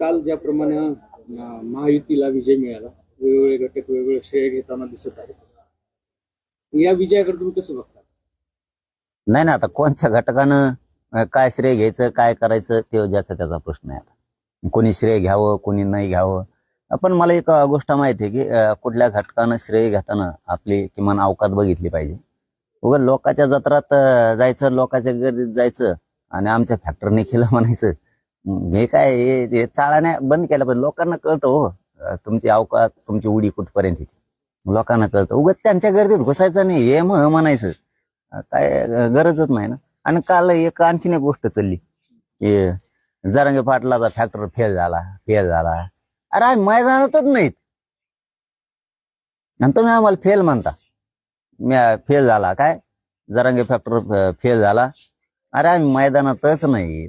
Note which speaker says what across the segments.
Speaker 1: काल ज्याप्रमाणे महायुतीला विजय मिळाला वेगवेगळे घटक वेगवेगळे श्रेय घेताना दिसत आहेत. या विजयाकडे तुम्ही कसं बघता?
Speaker 2: नाही ना आता कोणत्या घटकानं काय श्रेय घ्यायचं काय करायचं ते ज्याचा त्याचा प्रश्न आहे आता. कोणी श्रेय घ्यावं कोणी नाही घ्यावं. पण मला एक गोष्ट माहिती आहे की कुठल्या घटकानं श्रेय घेताना आपली किमान अवकात बघितली पाहिजे. उगा लोकांच्या जत्रात जायचं लोकांच्या गर्दीत जायचं आणि आमच्या फॅक्टरीने केलं म्हणायचं. हे काय हे हे चाळाने बंद केलं पण लोकांना कळतं हो. तुमची अवकात तुमची उडी कुठपर्यंत येते? लोकांना कळतं. उगाच त्यांच्या गर्दीत घुसायचं नाही हे मग म्हणायचं. काय गरजच नाही ना. आणि काल एक आणखीन एक गोष्ट चालली. की जरांगे पाटलाचा फॅक्टर फेल झाला फेल झाला. अरे आम्ही मैदानातच नाहीत. आणि तुम्ही आम्हाला फेल म्हणता. मी फेल झाला. काय? जरांगे फॅक्टर फेल झाला. अरे आम्ही मैदानातच नाहीत.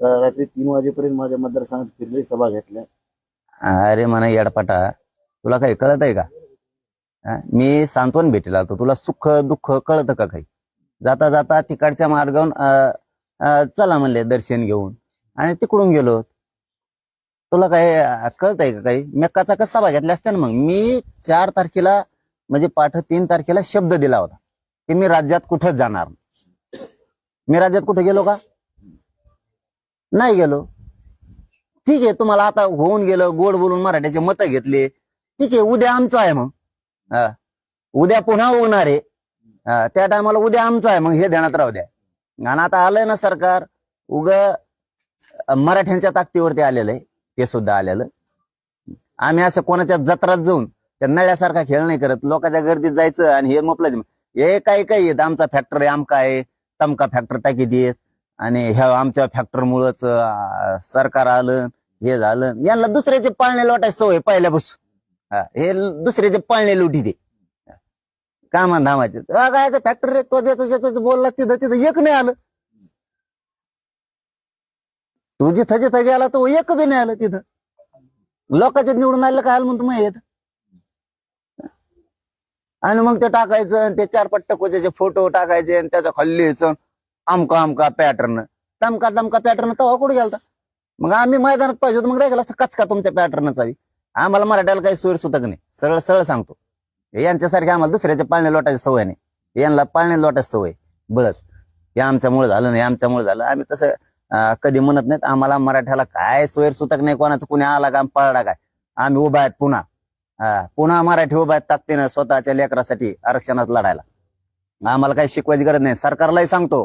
Speaker 3: रात्री तीन वाजेपर्यंत माझ्या मतदारसंघात फिरले सभा घेतल्या.
Speaker 2: अरे म्हणा येडपाटा तुला काही कळत आहे का? हा? मी सांत्वन भेटीला आलतो तुला सुख दुःख कळतं का काही? जाता जाता तिकडच्या मार्गावरून अं, चला म्हणले दर्शन घेऊन. आणि तिकडून गेलो. तुला काय कळतंय का काही? मी कचा सभा घेतल्या असत्या ना मग? मी चार तारखेला म्हणजे पाठ तीन तारखेला शब्द दिला होता की मी राज्यात कुठंच जाणार? नाही. मी राज्यात कुठे गेलो का? नाही गेलो. ठीक आहे तुम्हाला आता होऊन गेलं गोड बोलून मराठ्याचे मतं घेतले. ठीक आहे उद्या आमचं आहे मग. हा. उद्या पुन्हा होणार आहे. हा, त्या टायमाला उद्या आमचं आहे मग हे ध्यानात राहू द्या. आणि आता आलंय ना सरकार उग मराठ्यांच्या ताकदीवरती आलेलं आहे. ते सुद्धा आलेलं. आम्ही असं कोणाच्या जत्रात जाऊन त्या नळ्यासारखा खेळ नाही करत. लोकांच्या गर्दीत जायचं आणि हे म्हटलं हे काही काही येत आमचा फॅक्टर आहे आमका आहे. तमका फॅक्टर टाकी देत. आणि ह्या आमच्या फॅक्टरमुळंच सरकार आलं हे झालं. यांना दुसऱ्याचे पाळणे लोटायची सवय पहिल्यापासून. हे दुसऱ्याचे पाळणे लुटी दे. कामा धामाचे काय फॅक्टरी रे तो ज्याचं ज्याचं बोलला तिथं तिथं एक नाही आलं. तू जिथं जिथं गेला तो एक बी नाही आलं तिथं. लोकांच्या निवडून आलं काय आलं म्हणतो मग येत. आणि मग ते टाकायचं आणि ते चार पट्ट कोच्याचे फोटो टाकायचे आणि त्याच्याखाली अमका अमका पॅटर्न तमका तमका पॅटर्न तवा कुठे गेलता? मग आम्ही मैदानात पाहिजे होतो मग राहिला असं कचका तुमच्या पॅटर्न चावी आम्हाला मराठ्याला काही सोय सुतक नाही. सरळ सरळ सांगतो. यांच्यासारखे आम्हाला दुसऱ्याच्या पाळणे लोटायची सवय नाही. यांना पाळणे लोटायची सवय. बळच. हे आमच्यामुळे झालं नाही आमच्यामुळे झालं. आम्ही तसं कधी म्हणत नाहीत आम्हाला मराठ्याला काय सोयर सुतक नाही कोणाचं कुणी आला का पळला काय? आम्ही उभा आहेत पुन्हा. पुन्हा मराठी उभा आहेत ताकदीनं स्वतःच्या लेकरासाठी आरक्षणात लढायला. आम्हाला काही शिकवायची गरज नाही. सरकारलाही सांगतो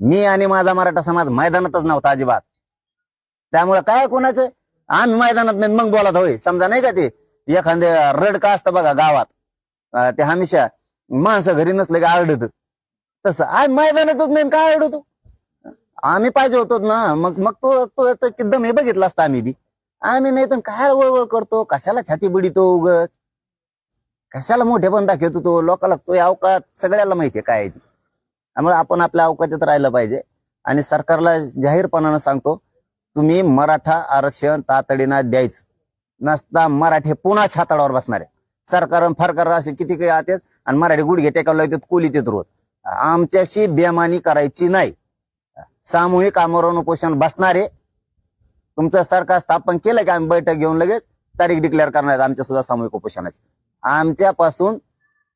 Speaker 2: मी आणि माझा मराठा समाज मैदानातच नव्हता अजिबात. त्यामुळे काय कोणाचं? आम्ही मैदानात नाही मग बोलत होय. समजा नाही का ते? एखादे रड का असतं बघा गावात. ते हमेशा माणसं घरी नसले की आरडत. तसं आम्ही मैदानातच नाही काय आरडतो? आम्ही पाहिजे होतो ना मग मग तो तो तो एकदम हे बघितलं असतं आम्ही बी. आम्ही नाही तर काय वळवळ करतो? कशाला छाती बिडीतो उग? कशाला मोठे पण दाखवतो तो? लोकाला तो अवकात सगळ्याला माहितीये काय ती. त्यामुळे आपण आपल्या अवकाशात राहिलं पाहिजे. आणि सरकारला जाहीरपणानं सांगतो तुम्ही मराठा आरक्षण तातडीनं द्यायचं. नसता मराठी पुन्हा छाताडावर बसणार. आहे सरकार फरकार असे किती काही आतात आणि मराठी गुडघे टेकावला येतात कोली येत रोज. आमच्याशी बेमानी करायची नाही. सामूहिक आमरण उपोषण बसणारे. तुमचं सरकार स्थापन केलं की? आम्ही बैठक घेऊन लगेच तारीख डिक्लेअर करणार आमच्या सुद्धा सामूहिक उपोषणाची. आमच्यापासून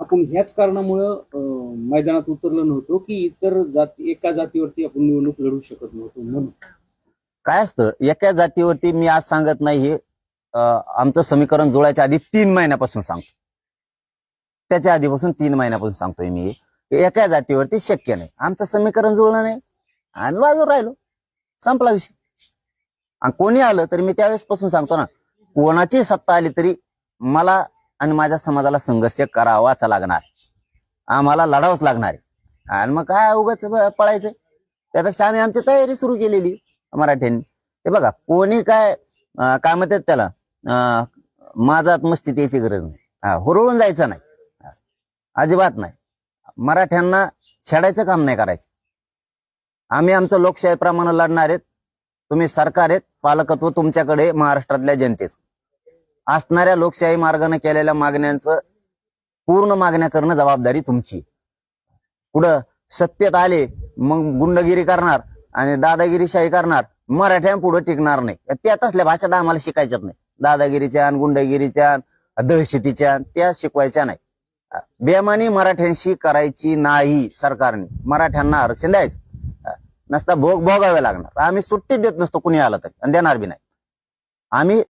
Speaker 1: आपण ह्याच कारणामुळं मैदानात उतरलो नव्हतो की इतर जाती एका जातीवरती आपण निवडणूक लढू शकत नव्हतो म्हणून.
Speaker 2: काय असतं? एका जातीवरती मी आज सांगत नाही हे. आमचं समीकरण जुळायच्या आधी तीन महिन्यापासून सांगतो. त्याच्या आधीपासून तीन महिन्यापासून सांगतोय मी हे. एका जातीवरती शक्य नाही. आमचं समीकरण जुळलं नाही. आम्ही बाजूवर राहिलो. संपला विषय. आणि कोणी आलं तरी मी त्यावेळेस पासून सांगतो ना कोणाची सत्ता आली तरी मला आणि माझ्या समाजाला संघर्ष करावाच लागणार. आम्हाला लढावंच लागणार आहे. आणि मग काय उगाच पळायचं त्यापेक्षा आम्ही आमची तयारी सुरू केलेली मराठ्यांनी. हे बघा कोणी काय काय म्हणतात त्याला? माझा माझात मस्ती त्याची गरज नाही. हा, हुरळून जायचं नाही. अजिबात नाही. मराठ्यांना छेडायचं काम नाही करायचं. आम्ही आमचं लोकशाहीप्रमाणे लढणार आहेत. तुम्ही सरकार आहेत. पालकत्व तुमच्याकडे महाराष्ट्रातल्या जनतेचं. असणाऱ्या लोकशाही मार्गाने केलेल्या मागण्यांचं पूर्ण मागण्या करणं जबाबदारी तुमची. पुढं सत्तेत आले मग गुंडगिरी करणार आणि दादागिरीशाही करणार. मराठ्या पुढे टिकणार नाही. त्या तसल्या भाषा आम्हाला शिकायच्याच नाही. दादागिरीच्या गुंडगिरीच्या दहशतीच्या त्या शिकवायच्या नाही. बेमानी मराठ्यांशी करायची नाही सरकारने. मराठ्यांना आरक्षण द्यायचं. नसता भोग भोगावे लागणार. आम्ही सुट्टी देत नसतो कुणी आलं तरी. आणि देणार बी नाही. आम्ही